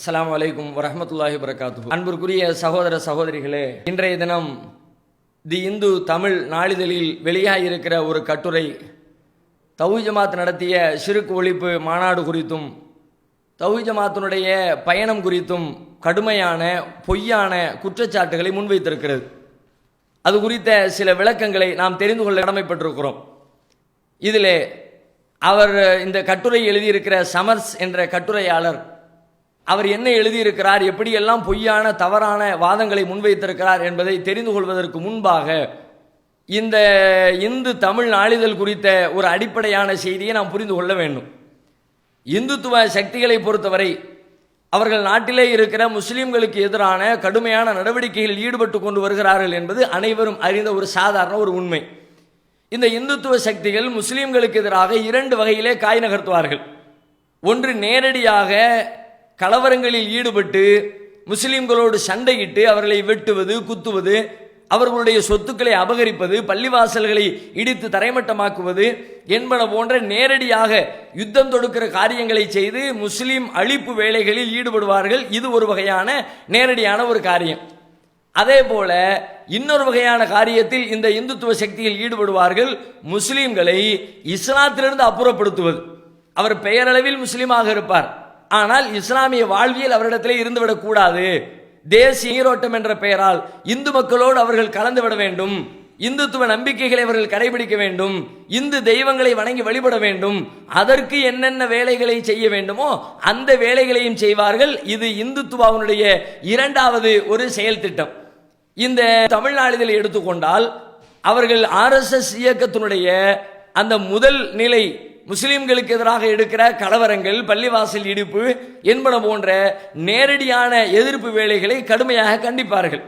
அஸ்லாம் வலைக்கும் வரமத்துல்லாஹி வரகாத்து அன்பிற்குரிய சகோதர சகோதரிகளே இன்றைய தினம் தி இந்து தமிழ் நாளிதழில் வெளியாகியிருக்கிற ஒரு கட்டுரை. தௌஹி ஜமாத் நடத்திய சிறுக்கு ஒழிப்பு மாநாடு குறித்தும் தௌஹி ஜமாத்தினுடைய பயணம் குறித்தும் கடுமையான பொய்யான குற்றச்சாட்டுகளை முன்வைத்திருக்கிறது. அது குறித்த சில விளக்கங்களை நாம் தெரிந்து கொள்ள கடமைப்பட்டிருக்கிறோம். இதில் அவர் இந்த கட்டுரை எழுதியிருக்கிற சமர்ஸ் என்ற கட்டுரையாளர் அவர் என்ன எழுதியிருக்கிறார் எப்படியெல்லாம் பொய்யான தவறான வாதங்களை முன்வைத்திருக்கிறார் என்பதை தெரிந்து கொள்வதற்கு முன்பாக இந்த இந்து தமிழ் நாளிதழ் குறித்த ஒரு அடிப்படையான செய்தியை நாம் புரிந்து கொள்ள வேண்டும். இந்துத்துவ சக்திகளை பொறுத்தவரை அவர்கள் நாட்டிலே இருக்கிற முஸ்லீம்களுக்கு எதிரான கடுமையான நடவடிக்கைகளில் ஈடுபட்டு கொண்டு வருகிறார்கள் என்பது அனைவரும் அறிந்த ஒரு சாதாரண ஒரு உண்மை. இந்த இந்துத்துவ சக்திகள் முஸ்லீம்களுக்கு எதிராக இரண்டு வகையிலே காய் நகர்த்துவார்கள். ஒன்று நேரடியாக கலவரங்களில் ஈடுபட்டு முஸ்லிம்களோடு சண்டையிட்டு அவர்களை வெட்டுவது குத்துவது அவர்களுடைய சொத்துக்களை அபகரிப்பது பள்ளிவாசல்களை இடித்து தரைமட்டமாக்குவது என்பன போன்ற நேரடியாக யுத்தம் தொடுக்கிற காரியங்களை செய்து முஸ்லீம் அழிப்பு வேலைகளில் ஈடுபடுவார்கள். இது ஒரு வகையான நேரடியான ஒரு காரியம். அதே போல இன்னொரு வகையான காரியத்தில் இந்த இந்துத்துவ சக்தியில் ஈடுபடுவார்கள் முஸ்லீம்களை இஸ்லாத்திலிருந்து அப்புறப்படுத்துவது. அவர் பெயரளவில் முஸ்லீமாக இருப்பார். ஆனால் இஸ்லாமிய வாழ்வியல் அவரிடத்திலே இருந்துவிடக்கூடாது தேசிய நீரோட்டம் என்ற பெயரால் இந்து மக்களோடு அவர்கள் கலந்து விட வேண்டும். இந்துத்துவ நம்பிக்கைகளை அவர்கள் கடைபிடிக்க வேண்டும். இந்து தெய்வங்களை வணங்கி வழிபட வேண்டும். அதற்கு என்னென்ன வேலைகளை செய்ய வேண்டுமோ அந்த வேலைகளையும் செய்வார்கள். இது இந்துத்துவாவினுடைய இரண்டாவது ஒரு செயல் திட்டம். இந்த தமிழ்நாளிதழை எடுத்துக்கொண்டால் அவர்கள் ஆர்எஸ்எஸ் இயக்கத்தினுடைய அந்த முதல் நிலை முஸ்லீம்களுக்கு எதிராக எடுக்கிற கலவரங்கள் பள்ளிவாசல் இடிப்பு என்பன போன்ற நேரடியான எதிர்ப்பு வேலைகளை கடுமையாக கண்டிப்பார்கள்.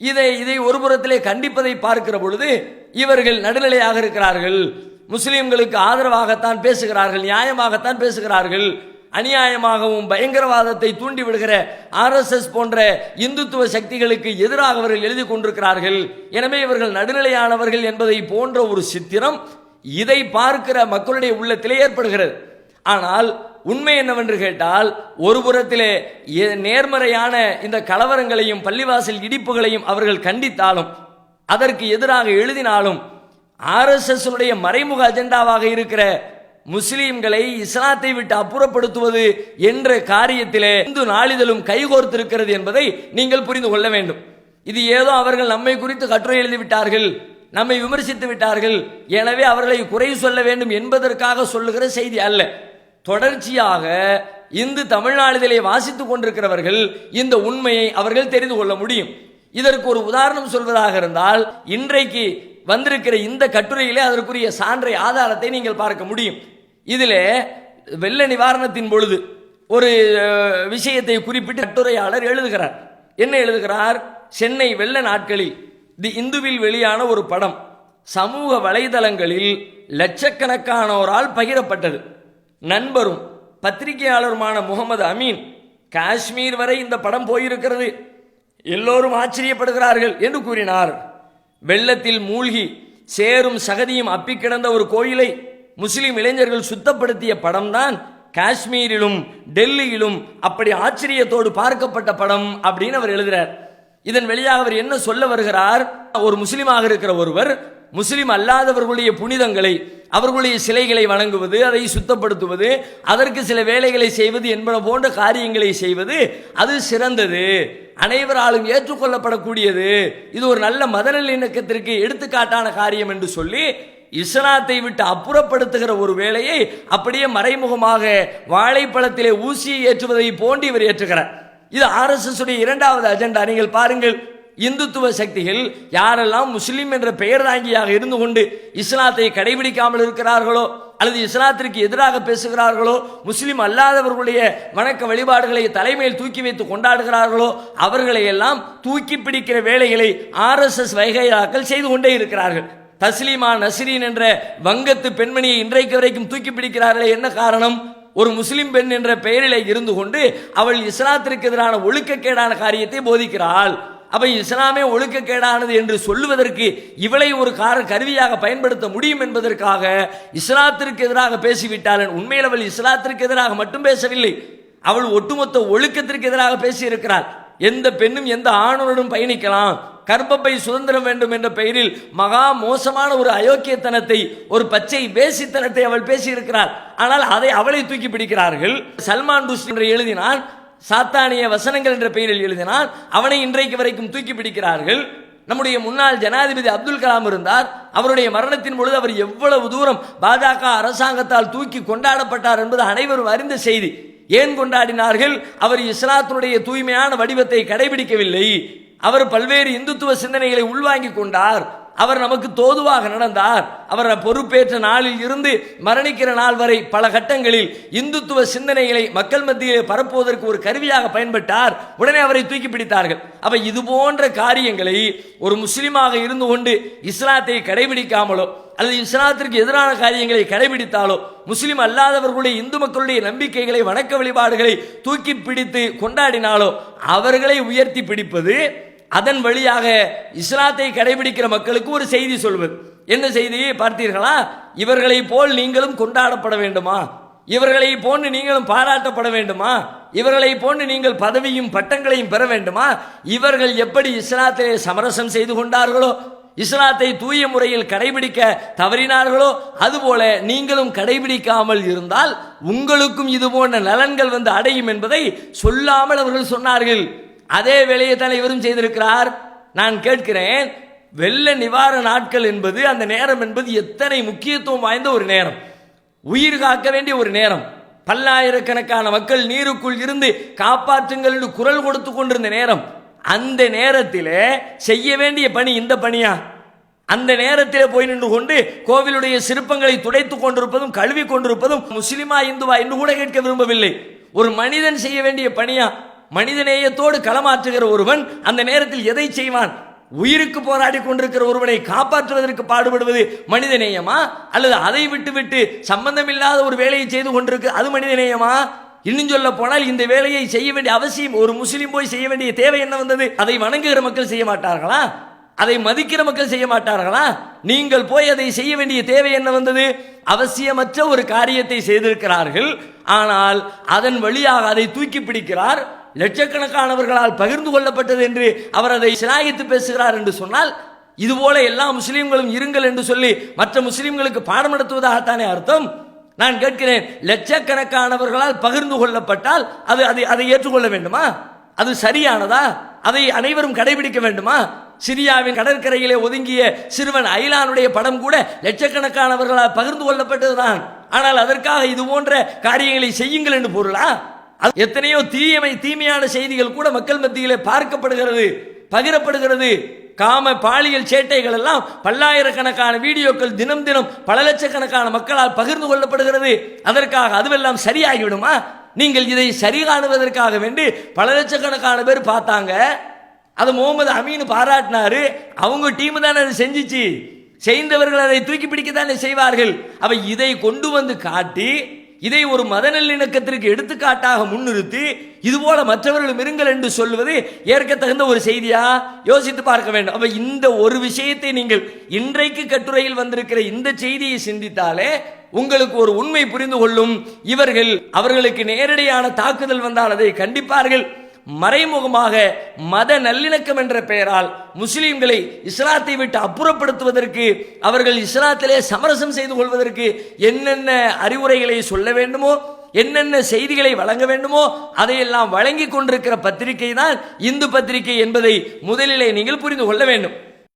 இதை இதை ஒரு புறத்திலே கண்டிப்பதை பார்க்கிற பொழுது இவர்கள் நடுநிலையாக இருக்கிறார்கள். முஸ்லீம்களுக்கு ஆதரவாகத்தான் பேசுகிறார்கள் நியாயமாகத்தான் பேசுகிறார்கள். அநியாயமாகவும் பயங்கரவாதத்தை தூண்டிவிடுகிற ஆர்எஸ்எஸ் போன்ற இந்துத்துவ சக்திகளுக்கு எதிராக அவர்கள் எழுதி கொண்டிருக்கிறார்கள். எனவே இவர்கள் நடுநிலையானவர்கள் என்பதை போன்ற ஒரு சித்திரம் இதை பார்க்கிற மக்களுடைய உள்ளத்திலே ஏற்படுகிறது. ஆனால் உண்மை என்னவென்று கேட்டால் ஒரு புறத்திலே நேர்மறையான இந்த கலவரங்களையும் பள்ளிவாசல் இடிப்புகளையும் அவர்கள் கண்டித்தாலும் அதற்கு எதிராக எழுதினாலும் ஆர்எஸ்எஸ்னுடைய மறைமுக அஜெண்டாவாக இருக்கிற முஸ்லீம்களை இஸ்லாத்தை விட்டு அப்புறப்படுத்துவது என்ற காரியத்திலே இந்து நாளிதழும் கைகோர்த்திருக்கிறது என்பதை நீங்கள் புரிந்து கொள்ள வேண்டும். இது ஏதோ அவர்கள் நம்மை குறித்து கட்டுரை எழுதிவிட்டார்கள். நம்மை விமர்சித்து விட்டார்கள். எனவே அவர்களை குறை சொல்ல வேண்டும் என்பதற்காக சொல்லுகிற செய்தி அல்ல. தொடர்ச்சியாக இந்து தமிழ்நாளிதழை வாசித்துக் கொண்டிருக்கிறவர்கள் இந்த உண்மையை அவர்கள் தெரிந்து கொள்ள முடியும். இதற்கு ஒரு உதாரணம் சொல்வதாக இருந்தால் இன்றைக்கு வந்திருக்கிற இந்த கட்டுரையிலே அதற்குரிய சான்றை ஆதாரத்தை நீங்கள் பார்க்க முடியும். இதிலே வெள்ள நிவாரணத்தின் பொழுது ஒரு விஷயத்தை குறிப்பிட்டு கட்டுரையாளர் எழுதுகிறார். என்ன எழுதுகிறார்? சென்னை வெள்ள நாட்களில் தி இந்துவில் வெளியான ஒரு படம் சமூக வலைதளங்களில் லட்சக்கணக்கானோரால் பகிரப்பட்டது. நண்பரும் பத்திரிகையாளருமான முகமது அமீன் காஷ்மீர் வரை இந்த படம் போயிருக்கிறது. எல்லோரும் ஆச்சரியப்படுகிறார்கள் என்று கூறினார். வெள்ளத்தில் மூழ்கி சேரும் சகதியும் அப்பி கிடந்த ஒரு கோயிலை முஸ்லிம் இளைஞர்கள் சுத்தப்படுத்திய படம்தான் காஷ்மீரிலும் டெல்லியிலும் அப்படி ஆச்சரியத்தோடு பார்க்கப்பட்ட படம் அப்படின்னு அவர் எழுதுறார். இதன் வெளியாக அவர் என்ன சொல்ல வருகிறார்? ஒரு முஸ்லீமாக இருக்கிற ஒருவர் முஸ்லீம் அல்லாதவர்களுடைய புனிதங்களை அவர்களுடைய சிலைகளை வணங்குவது அதை சுத்தப்படுத்துவது அதற்கு சில வேலைகளை செய்வது என்பன போன்ற காரியங்களை செய்வது அது சிறந்தது. அனைவராலும் ஏற்றுக்கொள்ளப்படக்கூடியது. இது ஒரு நல்ல மத இணக்கத்திற்கு எடுத்துக்காட்டான காரியம் என்று சொல்லி இஸ்லாத்தை விட்டு அப்புறப்படுத்துகிற ஒரு வேலையை அப்படியே மறைமுகமாக வாழைப்பழத்திலே ஊசியை ஏற்றுவதை போன்று இவர் ஏற்றுகிறார். இது ஆர்எஸ்எஸ் உடைய இரண்டாவது அஜெண்டா. நீங்கள் பாருங்கள் இந்துத்துவ சக்திகள் யாரெல்லாம் முஸ்லீம் என்ற பெயர் தாங்கியாக இருந்து கொண்டு இஸ்லாத்தை கடைபிடிக்காமல் இருக்கிறார்களோ அல்லது இஸ்லாத்திற்கு எதிராக பேசுகிறார்களோ முஸ்லீம் அல்லாதவர்களுடைய வணக்க வழிபாடுகளை தலைமையில் தூக்கி வைத்து கொண்டாடுகிறார்களோ அவர்களை எல்லாம் தூக்கி பிடிக்கிற வேலைகளை ஆர்எஸ்எஸ் வைகையாக்கள் செய்து கொண்டே இருக்கிறார்கள். தஸ்லீமா நஸ்ரீன் என்ற வங்கத்து பெண்மணியை இன்றைக்கு வரைக்கும் தூக்கி பிடிக்கிறார்களே என்ன காரணம்? ஒரு முஸ்லிம் பெண் என்ற பெயரிலே இருந்து கொண்டு அவள் இஸ்லாத்திற்கு எதிரான ஒழுக்கக்கேடான காரியத்தை போதிக்கிறாள். அப்ப இஸ்லாமே ஒழுக்கக்கேடானது என்று சொல்லுவதற்கு இவளை ஒரு கார கருவியாக பயன்படுத்த முடியும் என்பதற்காக இஸ்லாத்திற்கு எதிராக பேசிவிட்டாள் உண்மையில் அவள் இஸ்லாத்திற்கு எதிராக மட்டும் பேசவில்லை. அவள் ஒட்டுமொத்த ஒழுக்கத்திற்கு எதிராக பேசியிருக்கிறாள். எந்த பெண்ணும் எந்த ஆணுடனும் பயணிக்கலாம். கர்ப்பப்பை சுதந்திரம் வேண்டும் என்ற பெயரில் மகா மோசமான ஒரு அயோக்கியத்தனத்தை ஒரு பச்சை வேசித்தனத்தை அவள் பேசியிருக்கிறாள். ஆனால் அதை அவளை தூக்கி பிடிக்கிறார்கள். சல்மான் ருஷ்டி என்று எழுதினான் சாத்தானிய வசனங்கள் என்ற பெயரில் எழுதினான் அவனை இன்றைக்கு வரைக்கும் தூக்கி பிடிக்கிறார்கள். நம்முடைய முன்னாள் ஜனாதிபதி அப்துல் கலாம் இருந்தார். அவருடைய மரணத்தின் பொழுது அவர் எவ்வளவு தூரம் பாஜக அரசாங்கத்தால் தூக்கி கொண்டாடப்பட்டார் என்பது அனைவரும் அறிந்த செய்தி. ஏன் கொண்டாடினார்கள்? அவர் இஸ்லாத்தினுடைய தூய்மையான வடிவத்தை கடைபிடிக்கவில்லை. அவர் பல்வேறு இந்துத்துவ சிந்தனைகளை உள்வாங்கிக் கொண்டார். அவர் நமக்கு தோதுவாக நடந்தார். அவர் பொறுப்பேற்ற நாளில் இருந்து மரணிக்கிற நாள் வரை பல கட்டங்களில் இந்துத்துவ சிந்தனைகளை மக்கள் மத்தியிலே பரப்புவதற்கு ஒரு கருவியாக பயன்பட்டார். உடனே அவரை தூக்கி பிடித்தார்கள். அப்ப இது போன்ற காரியங்களை ஒரு முஸ்லீமாக இருந்து கொண்டு இஸ்லாத்தை கடைபிடிக்காமலோ அல்லது இஸ்லாத்திற்கு எதிரான காரியங்களை கடைபிடித்தாலோ முஸ்லீம் அல்லாதவர்களுடைய இந்து மக்களுடைய நம்பிக்கைகளை வணக்க வழிபாடுகளை தூக்கி பிடித்து கொண்டாடினாலோ அவர்களை உயர்த்தி பிடிப்பது அதன் வழியாக இஸ்லாத்தை கடைபிடிக்கிற மக்களுக்கு ஒரு செய்தி சொல்வது. என்ன செய்தியை பார்த்தீர்களா? இவர்களை போல் நீங்களும் கொண்டாடப்பட வேண்டுமா? இவர்களை போன்று நீங்களும் பாராட்டப்பட வேண்டுமா? இவர்களை போன்று நீங்கள் பதவியும் பட்டங்களையும் பெற வேண்டுமா? இவர்கள் எப்படி இஸ்லாத்திலே சமரசம் செய்து கொண்டார்களோ இஸ்லாத்தை தூய முறையில் கடைபிடிக்க தவறினார்களோ அதுபோல நீங்களும் கடைபிடிக்காமல் இருந்தால் உங்களுக்கும் இது போன்ற நலன்கள் வந்து அடையும் என்பதை சொல்லாமல் அவர்கள் சொன்னார்கள். அதே வேலையை தான் இவரும் செய்திருக்கிறார். நான் கேட்கிறேன் வெள்ள நிவாரண நாட்கள் என்பது அந்த நேரம் என்பது எத்தனை முக்கியத்துவம் வாய்ந்த ஒரு நேரம்? உயிர் காக்க வேண்டிய ஒரு நேரம். பல்லாயிரக்கணக்கான மக்கள் நீருக்குள் இருந்து காப்பாற்றுங்கள் என்று குரல் கொடுத்து கொண்டிருந்த நேரம். அந்த நேரத்தில் செய்ய வேண்டிய பணி இந்த பணியா? அந்த நேரத்தில் போய் நின்று கொண்டு கோவிலுடைய சிற்பங்களை துடைத்துக் கொண்டிருப்பதும் கழுவி கொண்டிருப்பதும் முஸ்லிமா இந்துவா என்று கூட கேட்க விரும்பவில்லை. ஒரு மனிதன் செய்ய வேண்டிய பணியா? மனிதநேயத்தோடு களமாற்றுகிற ஒருவன் அந்த நேரத்தில் எதை செய்வான்? உயிருக்கு போராடி கொண்டிருக்கிற ஒருவனை காப்பாற்றுவதற்கு பாடுபடுவது மனிதநேயமா? அல்லது அதை விட்டுவிட்டு சம்பந்தமில்லாத ஒரு வேலையை செய்து கொண்டிருக்கு அது மனிதநேயமா? இன்னும் சொல்ல போனால் இந்த வேலையை செய்ய வேண்டிய அவசியம் ஒரு முஸ்லீம் போய் செய்ய வேண்டிய தேவை என்ன வந்தது? அதை வணங்குகிற மக்கள் செய்ய மாட்டார்களா? அதை மதிக்கிற மக்கள் செய்ய மாட்டார்களா? நீங்கள் போய் அதை செய்ய வேண்டிய தேவை என்ன வந்தது? அவசியமற்ற ஒரு காரியத்தை செய்திருக்கிறார்கள். ஆனால் அதன் வழியாக அதை தூக்கி பிடிக்கிறார். லட்சக்கணக்கானவர்களால் பகிர்ந்து கொள்ளப்பட்டது என்று அவர் அதை சிலாகித்து பேசுகிறார் என்று சொன்னால் இதுபோல எல்லா முஸ்லீம்களும் இருங்கள் என்று சொல்லி மற்ற முஸ்லீம்களுக்கு பாடம் நடத்துவதாகத்தானே அர்த்தம்? நான் கேட்கிறேன் லட்சக்கணக்கானவர்களால் பகிர்ந்து கொள்ளப்பட்டால் அது அதை அதை ஏற்றுக்கொள்ள வேண்டுமா? அது சரியானதா? அதை அனைவரும் கடைபிடிக்க வேண்டுமா? சிரியாவின் கடற்கரையிலே ஒதுங்கிய சிறுவன் ஐலானுடைய படம் கூட லட்சக்கணக்கானவர்களால் பகிர்ந்து கொள்ளப்பட்டதுதான். ஆனால் அதற்காக இது போன்ற காரியங்களை செய்யுங்கள் என்று பொருளா? அது எத்தனையோ தீயமை தீமையான செய்திகள் கூட மக்கள் மத்தியிலே பார்க்கப்படுகிறது பகிரப்படுகிறது. காம பாலியல் சேட்டைகள் எல்லாம் பல்லாயிரக்கணக்கான வீடியோக்கள் தினம் தினம் பல லட்சக்கணக்கான மக்களால் பகிர்ந்து கொள்ளப்படுகிறது. அதற்காக அதுவெல்லாம் சரியாகிவிடுமா? நீங்கள் இதை சரி காணுவதற்காக வேண்டி பல லட்சக்கணக்கான பேர் பார்த்தாங்க. அது முகமது அமீன் பாராட்டினாரு. அவங்க டீம் தானே அதை செஞ்சிச்சு. செய்தவர்கள் அதை தூக்கி பிடிக்கத்தானே செய்வார்கள். அவ இதை கொண்டு வந்து காட்டி இதை ஒரு மத நல்லிணக்கத்திற்கு எடுத்துக்காட்டாக முன்னிறுத்தி இதுபோல மற்றவர்களும் இருங்கள் என்று சொல்வது ஏற்கத்தகுந்த ஒரு செய்தியா? யோசித்து பார்க்க வேண்டும். அப்ப இந்த ஒரு விஷயத்தை நீங்கள் இன்றைக்கு கட்டுரையில் வந்திருக்கிற இந்த செய்தியை சிந்தித்தாலே உங்களுக்கு ஒரு உண்மை புரிந்து கொள்ளும். இவர்கள் அவர்களுக்கு நேரடியான தாக்குதல் வந்தால் அதை கண்டிப்பார்கள். மறைமுகமாக மத நல்லிணக்கம் என்ற பெயரால் முஸ்லீம்களை இஸ்லாத்தை விட்டு அப்புறப்படுத்துவதற்கு அவர்கள் இஸ்லாத்திலே சமரசம் செய்து கொள்வதற்கு என்னென்ன அறிவுரைகளை சொல்ல வேண்டுமோ என்னென்ன செய்திகளை வழங்க வேண்டுமோ அதையெல்லாம் வழங்கி கொண்டிருக்கிற பத்திரிகை தான் இந்து பத்திரிகை என்பதை முதலிலே நீங்கள் புரிந்து கொள்ள வேண்டும்.